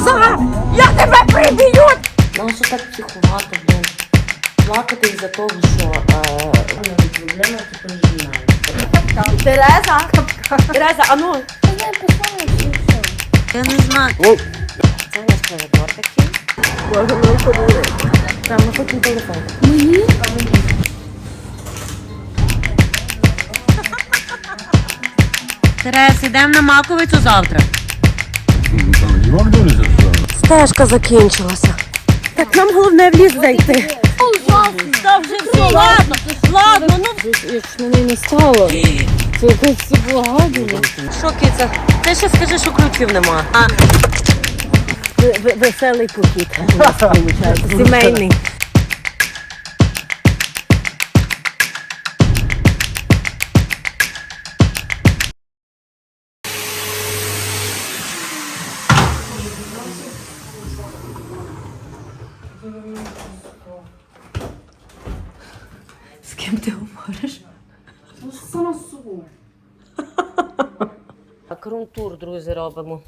коза! Я тебе приб'ю! Нащо так психувати, блин? Плакати із-за того, що е, проблема це пережинає. Тереза! Тереза, а ну! Я не знаю. Це наш коридор такий. Там ми хочемо телефон. Мені? Терес, йдемо на Маковицю завтра. Не Макдональдс, що? Стежка закінчилася. Так нам головне в ліс зайти. Та вже все, ладно, ладно, ну. Якщо мене не стало, це якось благодія. Що, киця? Ти ще скажи, що ключів нема. А, Веселий похід. Сімейний. Друзі, робимо.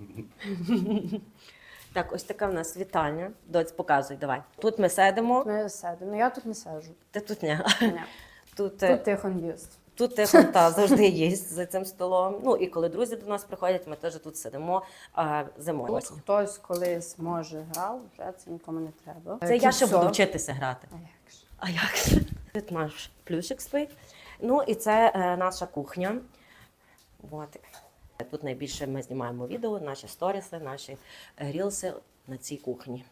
Так, ось така в нас вітальня. Доць, показуй, давай. Тут ми сидимо. Не сяду. Ну я тут не сиджу. Ти тут ні. Ні. Тут, е, Тут тихон їсть. Тут тихо та завжди їсть за цим столом. Ну і коли друзі до нас приходять, ми теж тут сидимо а, зимою. Тут хтось колись може грав, вже це нікому не треба. Це я ще Кільцо. буду вчитися грати. А як ж? А як же? Тут наш плюшик спить. Ну і це е, наша кухня. От. Тут найбільше ми знімаємо відео, наші сторіси, наші е, рілси на цій кухні.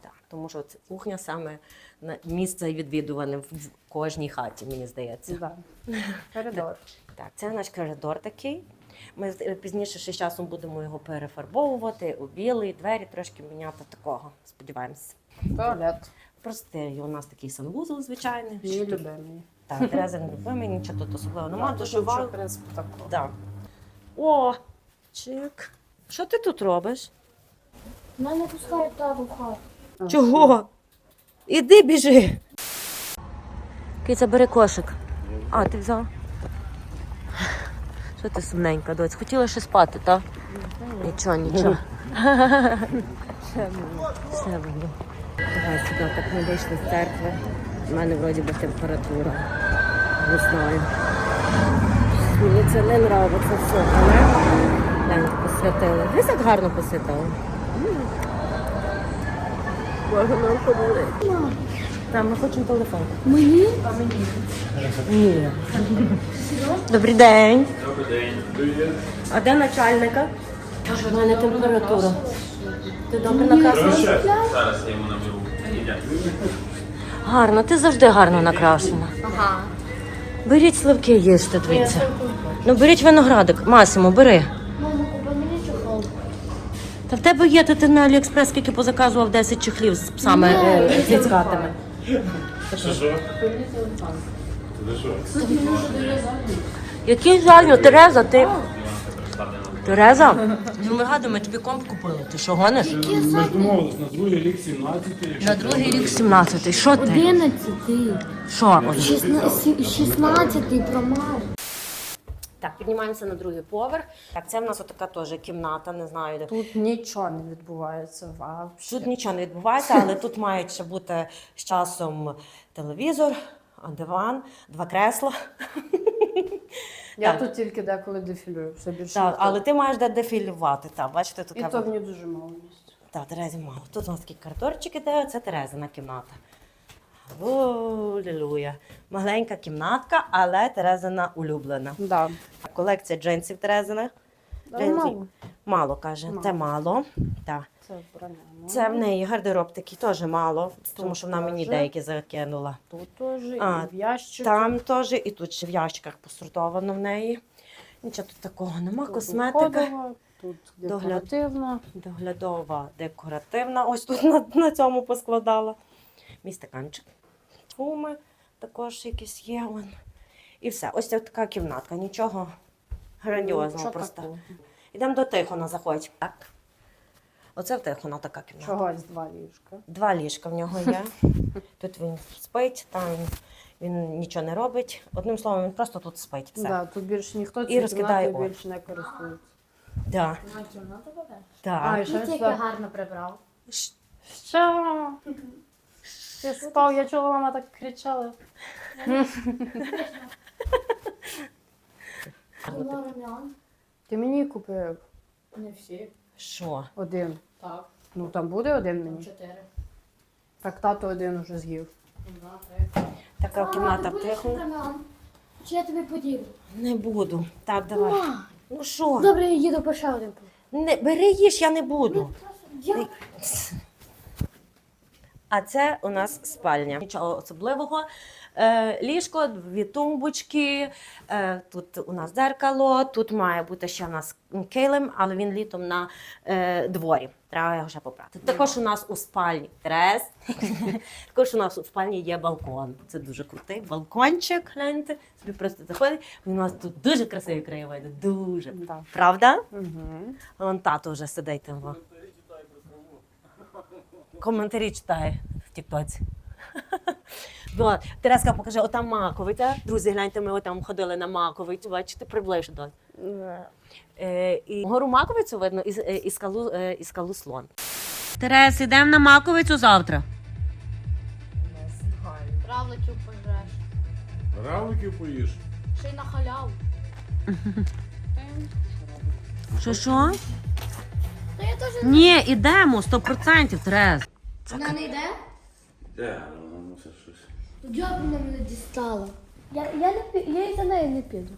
Так, тому що це кухня саме на- місце відвідуване в кожній хаті, мені здається. Да. Коридор. Так, це наш коридор такий. Ми е, пізніше ще з часом будемо його перефарбовувати у білий, двері трошки міняти такого. Сподіваємося. Туалет. Простий у нас такий санвузол звичайний. Мій любимий. Так, Тереза не любимий, нічого тут особливого немає. Дуже нічого, в принципі, такого. О, чик. Що ти тут робиш? Мене пускають тату в хату. Чого? Іди біжи. Киця, бери кошик. А, ти взяв? Що ти сумненька, доць? Хотіла ще спати, так? Нічого, нічого. Все було. Давай сюди, так ми вийшли з церкви. У мене вроді би температура. Не знаю. Мені це не нравиться все, але гляньте, посвятили. Десь як гарно посвятили. Боже, нам подали. Там ми хочемо телефон. Мені? Ні. Добрий день. Добрий день. А де начальника? Боже, в мене температура. Ти добре накрасила? Зараз я йому наберу. Гарно, ти завжди гарно накрашена. Ага. Беріть сливки, є дивіться. Ну беріть виноградик. Масимо, бери. Мама, купи мені чохол. Та в тебе є, то ти на Аліекспрес скільки позаказував 10 чехлів з псами е, цицькатими. Що що? Ти що? Який жаль, Тереза, ти. Тереза? Ну, ми гадимо, тобі комп купили. Ти що гониш? Ми ж домовились на другий рік 17 На другий рік 17-й. Що ти? Одинадцятий. Що? Шістнадцятий промар. Так, піднімаємося на другий поверх. Так, це в нас отака теж кімната, не знаю, де. Тут нічого не відбувається взагалі. Тут нічого не відбувається, але тут мають ще бути з часом телевізор, диван, два кресла. Я Так. тут тільки деколи дефілюю, все більше. Так, але ти маєш де дефілювати. Так, бачите, І така. то мені дуже мало місця. Так, Терезі мало. Тут у нас такий коридорчик іде, це Терезина кімната. Алілуя. Маленька кімнатка, але Терезина улюблена. Да. Колекція джинсів Терезиних. Да, Джинсів. мало. Мало каже, це мало. Так. Це вбрання. Це в неї гардероб такий теж мало, тому що вона мені теж. деякі закинула. Тут теж, А, і в ящику. Там теж, і тут ще в ящиках посортовано в неї. Нічого тут такого нема. Тут Косметика уходова, Тут Догляд. доглядова, декоративна. Ось тут на, на цьому поскладала. Мій стаканчик. Гуми також якісь є. Вон. І все. Ось ця така кімнатка. Нічого грандіозного Що просто. Йдемо до Тихона, заходь. Так. Оце в Тихона така кімната. Чогось два ліжка. Два ліжка в нього є. Тут він спить, там він нічого не робить. Одним словом, він просто тут спить. Все. Да, тут більше ніхто І цією розкидає кімнатою більше не користується. Да. На кімнату тебе? Так. і Ти тільки гарно прибрав. Що? Ти спав, я чула, мама так кричала. Ти мені купив Не всі. Що? один. Так, Ну там буде один мені. чотири. Так тато один уже з'їв. Два, три. Така кімната тихо. Чи я тобі поділю? Не буду. Так, давай. Ну що? Добре, я їду по ще один. Не, бери їж, я не буду. Я А це у нас спальня. Нічого особливого. Е, ліжко, дві тумбочки, е, тут у нас дзеркало, тут має бути ще у нас килим, але він літом на е, дворі. Треба його ще попрати. Також у нас у спальні трес. Також у нас у спальні є балкон. Це дуже крутий балкончик. Гляньте, собі просто заходить. У нас тут дуже красиві краєвиди. Дуже. Да. Правда? Угу. Вон тато вже сидить там. Коментарі читає в Тіктоці. Вот. Тереска покаже, отам маковиця. Друзі, гляньте, ми отам ходили на маковицю, бачите, приближу до. Е, і гору маковицю видно і, е, і, скалу, е, і скалу слон. Терес, йдемо на маковицю завтра. Равликів пожреш. Равликів поїш. Ще й на халяву. Що що? Та я теж Ні, ідемо, 100% Терес. Вона не йде? Де? Ну, це щось. Як вона мене дістала? Я, я, не, пі- я і за нею не піду.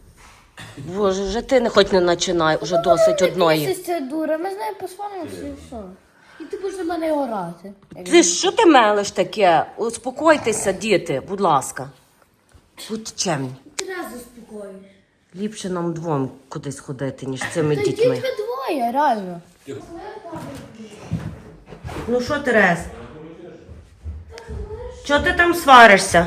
Боже, вже ти не хоч не починай, уже досить одної. Це дура, ми з нею посваримося і все. І ти будеш на мене орати. Ти що ти мелиш таке? Успокойтеся, діти, будь ласка. Будьте чемні. Ти раз заспокоїш. Ліпше нам двом кудись ходити, ніж цими Та дітьми. йдіть ви двоє, реально. Ну що, Терез? Чого ти там сваришся?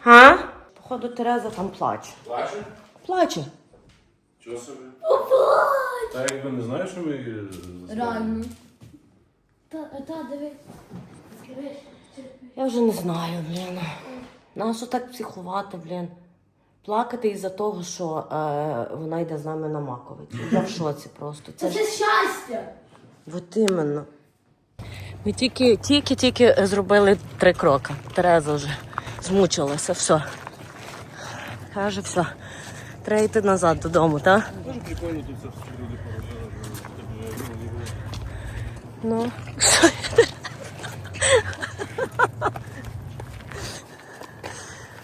Га? Походу, Тереза там плаче. Плаче? Плаче. Чого собі? Та якби не знаєш, що ми її Реально. Та, та, диви. Диви. Я вже не знаю, блін. Нащо так психувати, блін? Плакати із-за того, що е, вона йде з нами на маковицю. Я в шоці просто. Це Це ж щастя. от іменно. Ми тільки, тільки, тільки зробили три кроки. Тереза вже змучилася, все. Каже, все. Треба йти назад додому, так? Дуже прикольно тут все люди поробили. Ну.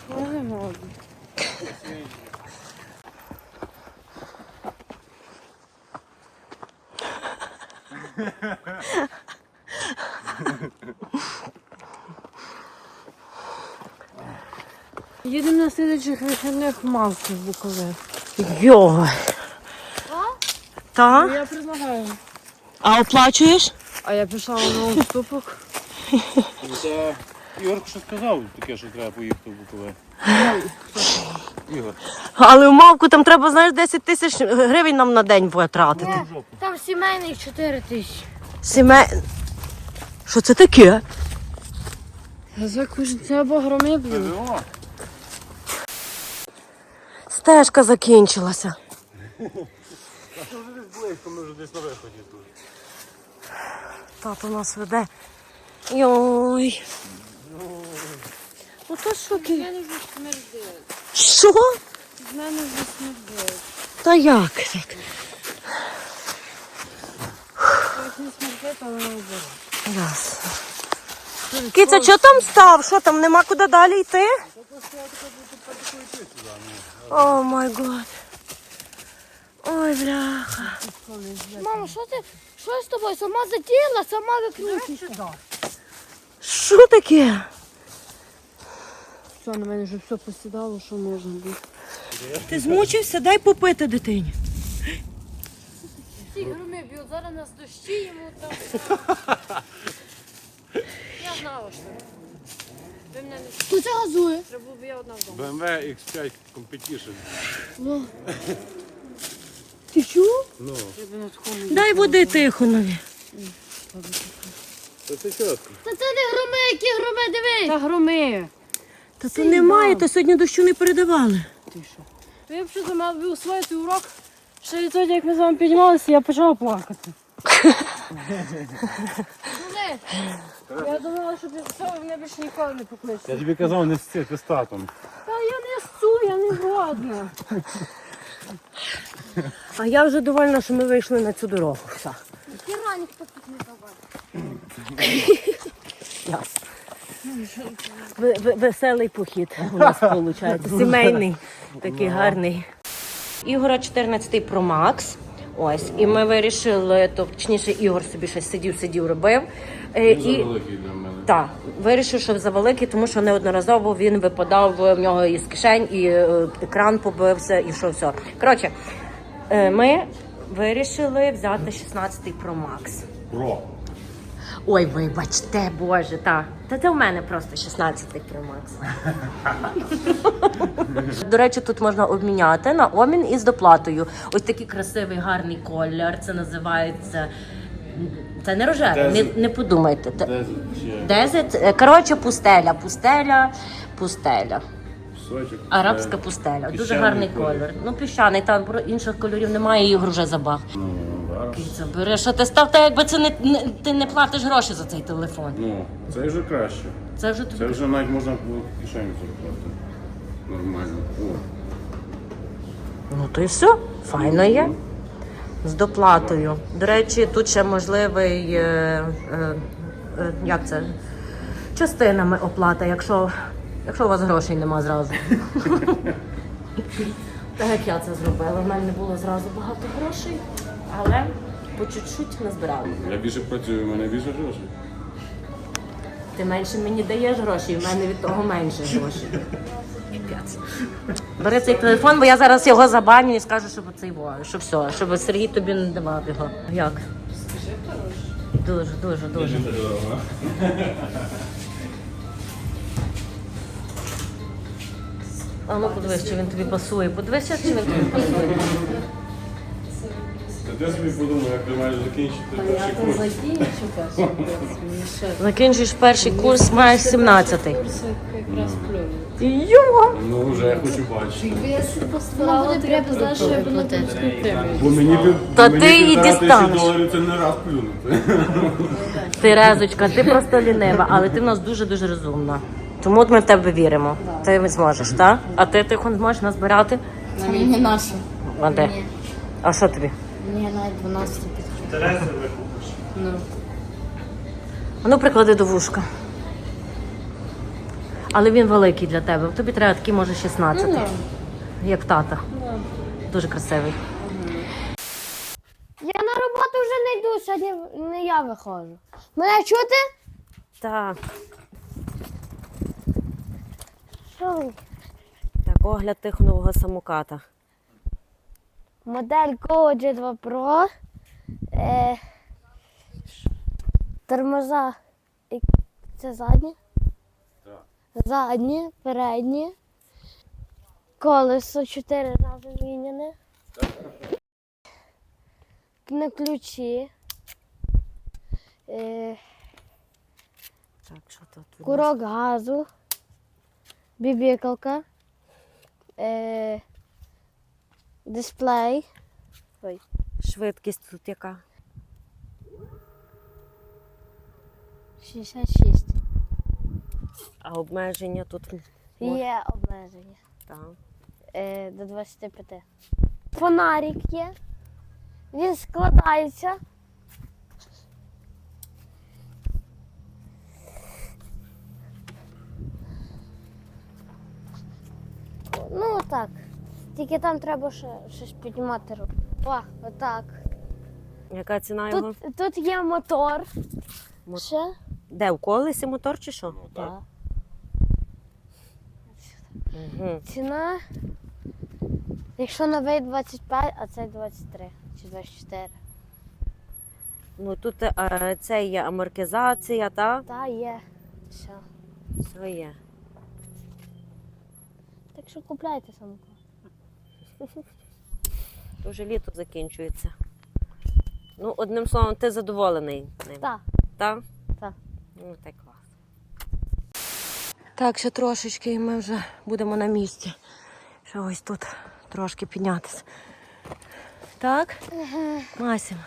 Я не можу. Слідчих вихідних в в Буковель. Йой. Та? Я предлагаю. А оплачуєш? А я пішла на уступок. Це Ігор що сказав таке, що треба поїхати в Букове. Ігор. Але в мавку там треба, знаєш, 10 тисяч гривень нам на день потратити. Там сімейний 4 тисячі. Сіме... Що це таке? За це б'ють. О, Стежка закінчилася. Це вже десь близько, ми вже десь на виході тут. Тато нас веде. Йой. Ну то що ти? мене вже смердить. Що? З мене вже смердить. Та як так? Як не смердить, але не вбиває. Ясно. Киця, що там став? Що там, нема куди далі йти? О май гад. Ой, бляха. Мама, що ти? Що з тобою? Сама затіяла, сама викрутишся. Що таке? Все, на мене вже все посідало, що можна було. Ти змучився? Дай попити дитині. Ці громи б'ють, зараз нас дощі йому там. Я знала, що ви мене не Хто це газує? треба було б я одна вдома. BMW X5 Competition. Ти чув? Ну, Треба на такому. Дай води тихо нові. це чітко. Та це не громи, які громи, дивись. Та громи. Та то немає, то сьогодні дощу не передавали. Ти що? Ви б що мав би усвоїти урок? Ще Ще відтоді, як ми з вами піднімалися, я почала плакати. Я думала, що після цього мене більше ніколи не покличуть. Я тобі казав, не сці, ти з татом. Та я не су, я не годна. А я вже довольна, що ми вийшли на цю дорогу. Все. Хіра ніхто тут не ви- Веселий похід у нас виходить. Сімейний, такий гарний. Ігора 14 Pro Max. Ось, і ми вирішили, то точніше, Ігор собі щось сидів, сидів, робив. Е, І Великий для мене. так, вирішив, що завеликий, тому що неодноразово він випадав в нього із кишень, і е, екран побився, і що все. Коротше, е, ми вирішили взяти 16 Pro Max. Про. Ой, вибачте, боже, та. Та це в мене просто 16 Pro Max. До речі, тут можна обміняти на обмін із доплатою. Ось такий красивий гарний колір. Це називається. Це не рожевий, не, не подумайте. Це- Де ще Дезерт, е, коротше, пустеля, пустеля, пустеля. Пісочок? Арабська пустеля. Дуже піщаний гарний колір. колір. Ну, піщаний, там про інших кольорів немає, Ігор вже забав. Ну. Це береш, а ти став так, якби це не, не ти не платиш гроші за цей телефон. Ну, це вже краще. Це вже тобі Це вже навіть можна було в кишені заплатити. Нормально. О. Ну то і все, файно є. З доплатою. До речі, тут ще можливий, е, е, е, як це, частинами оплата, якщо, якщо у вас грошей нема зразу. Так як я це зробила. У мене не було зразу багато грошей, але по чуть-чуть назбирала. Я більше працюю, в мене більше грошей. Ти менше мені даєш гроші, в мене від того менше грошей. Капець. Бери цей телефон, бо я зараз його забаню і скажу, щоб цей во, що все, щоб Сергій тобі не давав його. Як? Скажи, Дуже, дуже, дуже. А ну подивись, чи він тобі пасує. Подивись, чи він тобі пасує. Та ти собі подумай, як ти маєш закінчити перший курс. Закінчуєш перший курс, маєш 17-й. Ну, вже я хочу бачити. Вона буде припис, що я буду Бо мені, пів- Та мені ти і півтора тисячі дістанеш. доларів це не раз плюнути. Терезочка, ти просто лінива, але ти в нас дуже-дуже розумна. Тому от ми в тебе віримо. Ти зможеш, так? А ти тихо зможеш назбирати? Це не наше. А де? А що тобі? Мені навіть 12 підходить. А ну приклади до вушка. Але він великий для тебе. Тобі треба такий, може, 16. Як в тата. Дуже красивий. Я на роботу вже не йду, сьогодні не я виходжу. Мене чути? Так. Так, огляд тих нового самоката. Модель Go G2 Pro. Е, тормоза. І- Це задні? Задні, передні. Колесо 4 рази зміняне. На ключі. Е, Так, що тут? курок газу. Бібікалка. Е, дисплей. Ой. Швидкість тут яка? 66. А обмеження тут Є обмеження. так. Е, до 25. Фонарик є. Він складається. Ну так. Тільки там треба ще щось піднімати руку. О, отак. Яка ціна його? Тут, тут є мотор. Мо- Ще? Де в колесі мотор чи що? Ну, так. Так. Угу. Ціна. Якщо новий 25, а цей 23 чи 24. Ну тут е, це є амортизація, так? Та є. Все. Все є. Так що купляйте самку. То вже літо закінчується. Ну, одним словом, ти задоволений ним. Так. Так? Так. Ну, так клас. Так, ще трошечки і ми вже будемо на місці. Ще ось тут трошки піднятися. Так? Масім.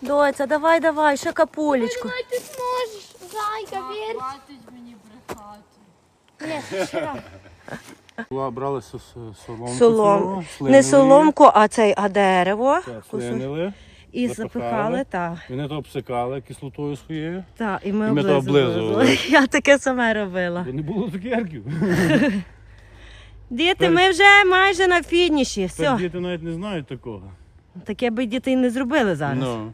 Доця, давай, давай, ще капулечку. Ти зможеш, зайка, вір. Хватить мені брехати. Ні, ще раз. Брали со- со- соломку. Солом. Не соломку, а цей, а дерево. Кусок. Слинили. І запихали. так. Вони то обсикали кислотою своєю. Так, і ми, І ми то облизували. Я таке саме робила. Бо не було цукерків. Діти, ми вже майже на фініші. Тепер Все. діти навіть не знають такого. Таке би діти і не зробили зараз. Ну.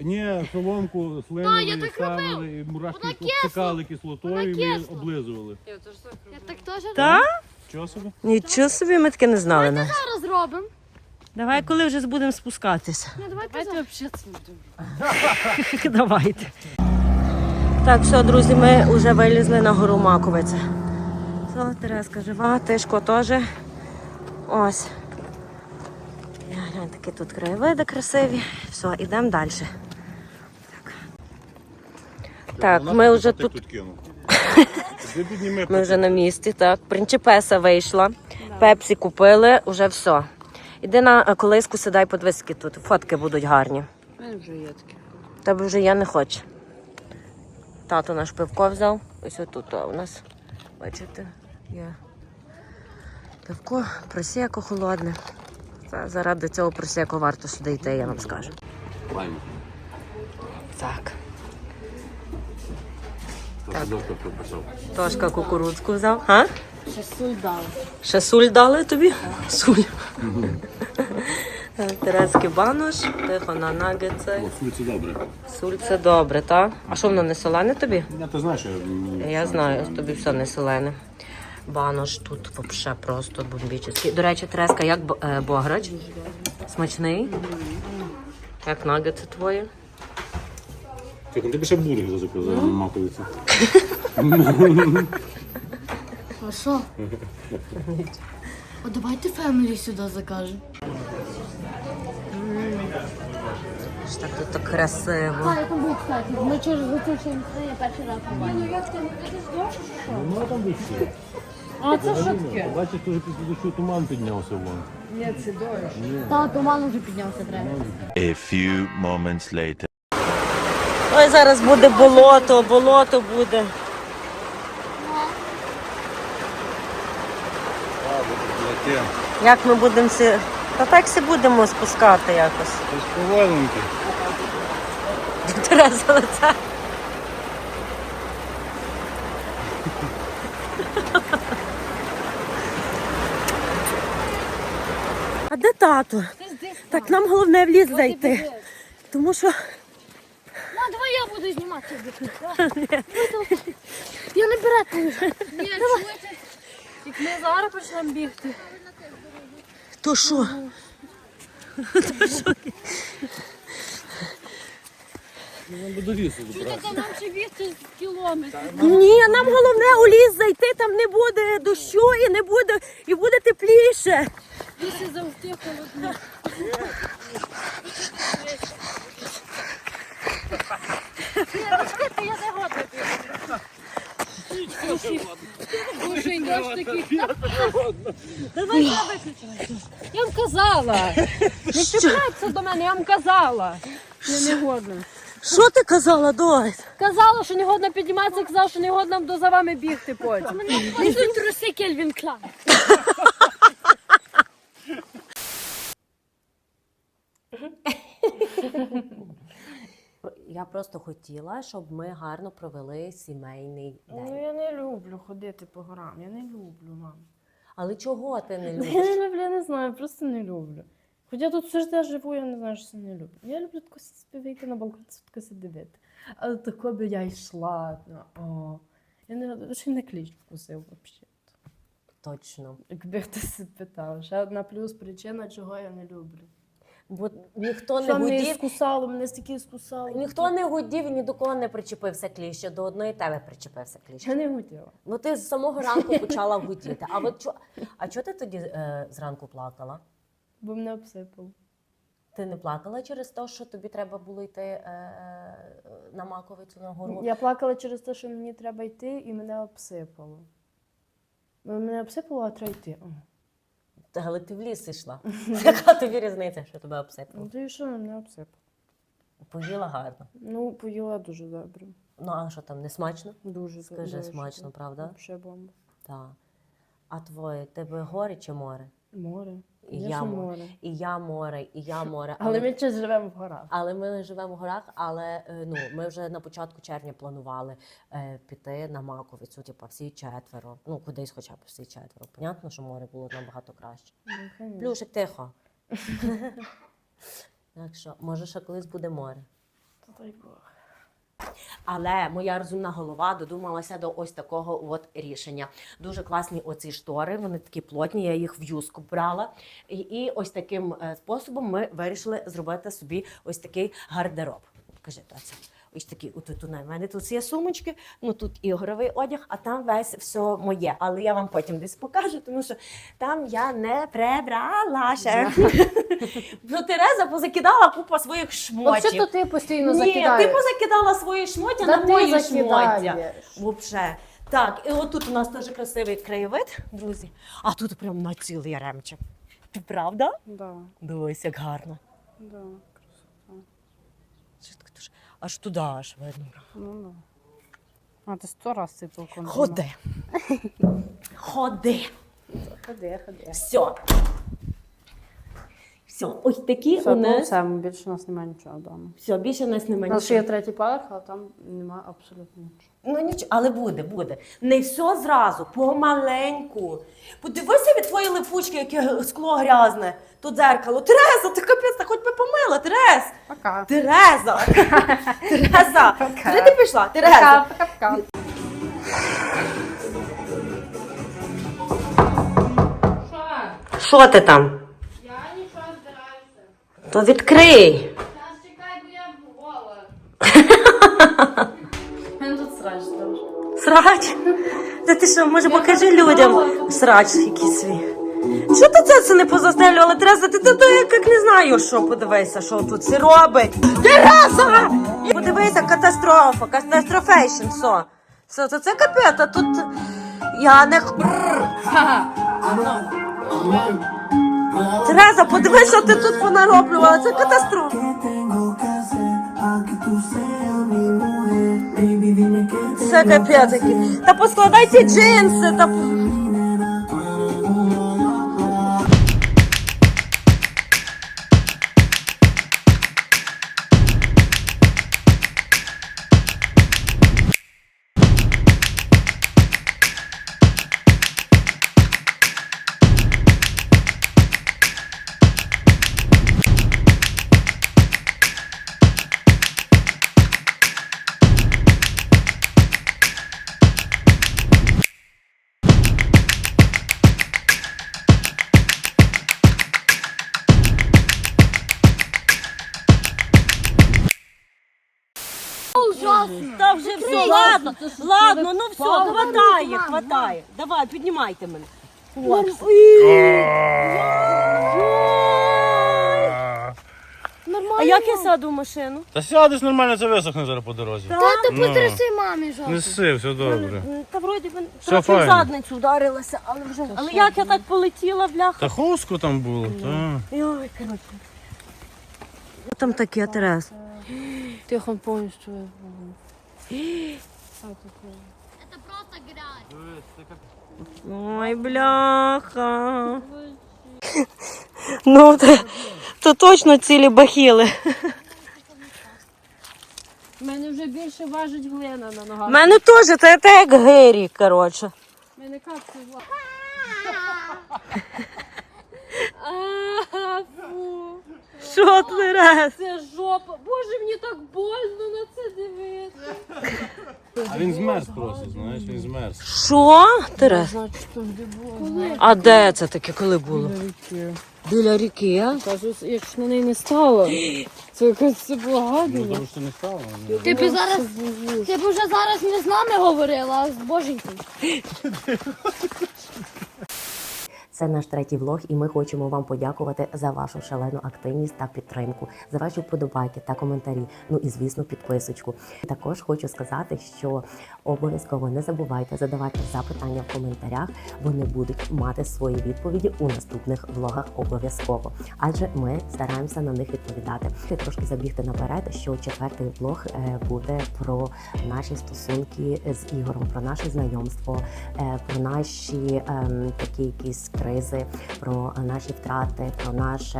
Ні, соломку слинили, ставили, і мурашки обсикали кислотою і ми облизували. Я теж так роблю. Теж Так? Чого собі? Нічого собі, ми таке не знали. навіть. зараз робимо. Давай, коли вже будемо спускатися. Ну, давайте Давайте зараз. взагалі це Давайте. Так, все, друзі, ми вже вилізли на гору Маковиця. Все, Тереска жива, Тишко теж. Ось. Глянь, такі тут краєвиди красиві. Все, йдемо далі. Так, так ми вже тут. Ми вже на місці, так. Принчепеса вийшла. Пепсі купили, вже все. Іди на е, колиску, сідай подивись, які тут. Фотки будуть гарні. У мене вже є таке. Тебе вже я не хочу. Тато наш пивко взяв. Ось отут у нас. Бачите, є пивко, просеко холодне. Це заради цього просеко варто сюди йти, я вам скажу. Так. Тошка кукурудзку взяв. А? Ще суль дали. Ще суль дали тобі? Суль. Терецький банош, тихо на нагетси. Це добре. Суль це добре, так? А що воно не солене тобі? Я ти знаєш, я... Я знаю, тобі все не солене. Банош тут взагалі просто бомбічний. До речі, треска, як е, бограч? Смачний? Як нагетси твої? Тихо, ти б ще бургер заказав на маковиці. А що? А давайте фемілі сюди закажемо. Так тут так красиво. Я там був, кстати. Ми через оцю ще я перший раз побачила. Ну, там вище. А це що таке? Бачиш, дуже після дощу туман піднявся вон. Та туман вже піднявся треба. A few moments later. Ой, зараз буде болото, болото буде. Як ми будемо всі. Та так всі будемо спускати якось. Поваленки. Тереза лице. А де тато? Так нам головне в ліс зайти. Тому що Ну, давай я буду знімати. Я не берете вже. Ні, чуєте? Як ми зараз почнемо бігти. то що? Нам до лісу добратися. Нам ще бігти кілометр. Ні, нам головне у ліс зайти, там не буде дощу і не буде, і буде тепліше. Лісі завжди холодно. Я не годна. Слушай, дощ такий. Давай я виключаю. Я вам казала. Не чіпляйтеся до мене, я вам казала. Я не годна. Що ти казала, Дось? Казала, що не годно підніматися, казав, що не годно до за вами бігти потім. Лізуть труси Кельвін Клайн. Я просто хотіла, щоб ми гарно провели сімейний Ну день. я не люблю ходити по горам. Я не люблю, мам. Але чого ти не Я любиш? не люблю, я не знаю, просто не люблю. Хоча тут все життя живу, я не знаю, що не люблю. Я люблю тако вийти на балкон, тако си дивити. Але тако би я йшла. ну, О. Я не ще не кліч вкусив взагалі. Точно. Якби хтось питав. Ще одна плюс причина, чого я не люблю. Бо ніхто не Що мене гудів, скусало, мене стільки скусало. ніхто не гудів, ні до кого не причепився кліщ, ще до одної тебе причепився. Я не хотіла. Ну ти з самого ранку почала гудіти. А от чо... а чого ти тоді е, зранку плакала? Бо мене обсипало. Ти не плакала через те, що тобі треба було йти е, е, на маковицю на гору? Я плакала через те, що мені треба йти, і мене обсипало. Ну, Мене обсипало, а треба йти. Та, Але ти в ліс йшла. Яка тобі різниця, що тебе Ну обсипало? ти що не обсипав? Поїла гарно. Ну, поїла дуже добре. Ну, а що там, не смачно? Дуже Скажи, дуже. смачно, правда? Вообще бомба. Так. А твоє, тебе гори чи море? Море. І я море. море. І я море, і я море. Але ми ще живемо в горах. Але ми не живемо в горах, але е, ну, ми вже на початку червня планували е, піти на Маковицю, типу, всі четверо. Ну, кудись хоча б всі четверо. Понятно, що море було набагато краще. Ну. Плюшик, тихо. так що, може, ще колись буде море. Та дай Бог. Але моя розумна голова додумалася до ось такого от рішення. Дуже класні оці штори, вони такі плотні, я їх в юску брала. І, і ось таким е, способом ми вирішили зробити собі ось такий гардероб. Кажи, Тоця. Ось такі, отут у мене тут є сумочки, ну тут ігровий одяг, а там весь все моє. Але я вам потім десь покажу, тому що там я не прибрала ще. Ну, Тереза позакидала купу своїх шмотів. Взагалі, то ти постійно Ні, ти позакидала свої шмотя на мої шмотя. Вообще. Так, і отут у нас теж красивий краєвид, друзі. А тут прям на цілий ремчик. Правда? Да, Дивись, як гарно. да. Аж туди аж видно. Ну, да. А, ти сто раз сипав балкон. Ходи. Ходи. Ходи, ходи. Все. Все, ось такі Все, у ну нас. все, більше у нас немає нічого вдома. Все, більше у нас У немає. нас ще є третій поверх, але там немає абсолютно нічого. Ну нічого, але буде, буде. Не все зразу, помаленьку. Подивися від твоєї липучки, яке скло грязне, то дзеркало. Тереза, ти капець, та хоч би помила, Терез! Пока. Тереза! Тереза! Куди ти пішла? Тереза! пока-пока. Що ти там? То відкрий. Зараз чекай, бо я гола. Він тут срач теж. Срач? Та ти що, може покажи людям срач якийсь свій. Що ти це, це не позастелювала? Тереза, ти тут як, як не знаю, що подивися, що тут це робить. Тереза! Подивися, катастрофа, катастрофейшн, все. Все, це, це капець, а тут я не... х- Тереза, подивись, що ти тут понароблювала, це катастрофа. Це капець. Та поскладайте джинси. Та хватає, хватає. Давай, піднімайте мене. А як я сяду в машину? Та сядеш нормально, це висохне зараз по дорозі. Та ти потряси мамі жовту. Неси, все добре. Та вроді Все трохи в файно. задницю вдарилася, але вже. Але як я так полетіла, бляха. Та хустку там було, та. Ой, коротше. Там таке Терез. Тихо повністю. Ой, бляха. Ну, то, то точно цілі бахіли. У мене вже більше важить глина на ногах. У мене теж це, це як гирі, коротше. У мене капці вла. Що Терез? це жопа. Боже, мені так больно на це дивитися. А він змерз просто, знаєш, він змерз. Що, Терез? Значить, там де було. А де це таке, коли було? Біля ріки, а? Кажу, якщо на неї не стало, це якось це було Ну, тому що не стало. ну. Ти б зараз, ти б вже зараз не з нами говорила, а з боженьком. Це наш третій влог, і ми хочемо вам подякувати за вашу шалену активність та підтримку, за ваші вподобайки та коментарі. Ну і звісно, підписочку. Також хочу сказати, що обов'язково не забувайте задавати запитання в коментарях. Вони будуть мати свої відповіді у наступних влогах обов'язково. Адже ми стараємося на них відповідати. І трошки забігти наперед, що четвертий влог е, буде про наші стосунки з Ігорем, про наше знайомство, е, про наші ем, такі якісь кризи, про наші втрати, про наші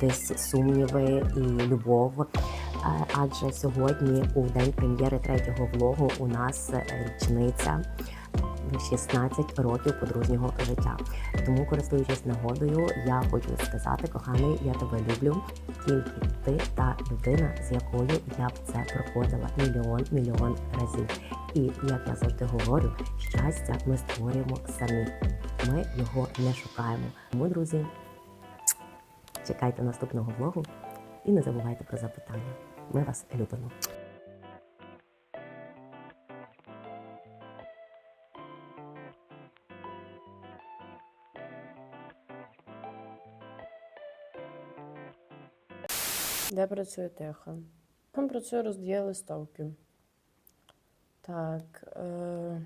десь сумніви і любов. Е, Адже сьогодні, у день прем'єри третього влогу, у нас е, річниця. 16 років подружнього життя. Тому, користуючись нагодою, я хочу сказати, коханий, я тебе люблю. Тільки ти та людина, з якою я б це проходила мільйон мільйон разів. І як я завжди говорю, щастя ми створюємо самі. Ми його не шукаємо. Тому, друзі, чекайте наступного влогу і не забувайте про запитання. Ми вас любимо. Де працює тихо? Там працює роздіє листовки. Так. Е...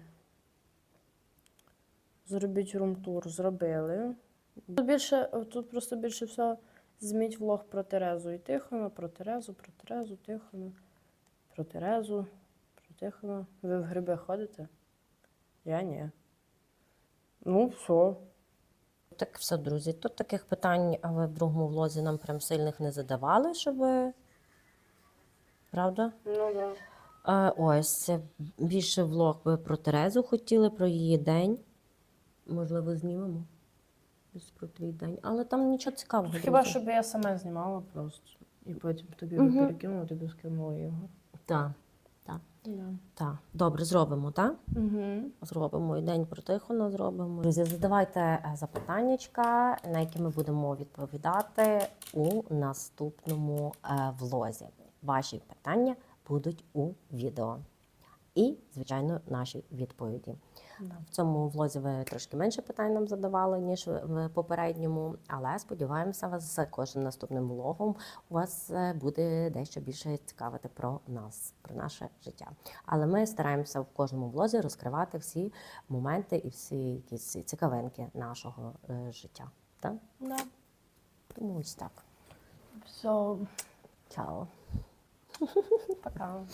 Зробіть румтур. Зробили. Тут більше, тут просто більше всього зміть влог про Терезу і Тихона, про Терезу, про Терезу, Тихона, про Терезу, про Тихона. Ви в гриби ходите? Я ні. Ну, все. Так, все, друзі. Тут таких питань ви в другому влозі нам прям сильних не задавали, щоб. Правда? Ну, да. Ось це більше влог ви про Терезу хотіли, про її день. Можливо, знімемо. Десь про твій день. Але там нічого цікавого. Хіба друзі. щоб я сама знімала просто. І потім тобі Мгм. перекинула, ти б скинула його. Так, Да. так. Добре, зробимо, так? Угу. Зробимо і день про Тихона зробимо. Друзі, задавайте е, запитаннячка, на які ми будемо відповідати у наступному е, влозі. Ваші питання будуть у відео. І, звичайно, наші відповіді. В цьому влозі ви трошки менше питань нам задавали, ніж в попередньому, але сподіваємося, вас з кожним наступним влогом у вас е, буде дещо більше цікавити про нас, про наше життя. Але ми стараємося в кожному влозі розкривати всі моменти і всі якісь цікавинки нашого е, життя. Так? Да. Тому ось так. Все, Чао. пока.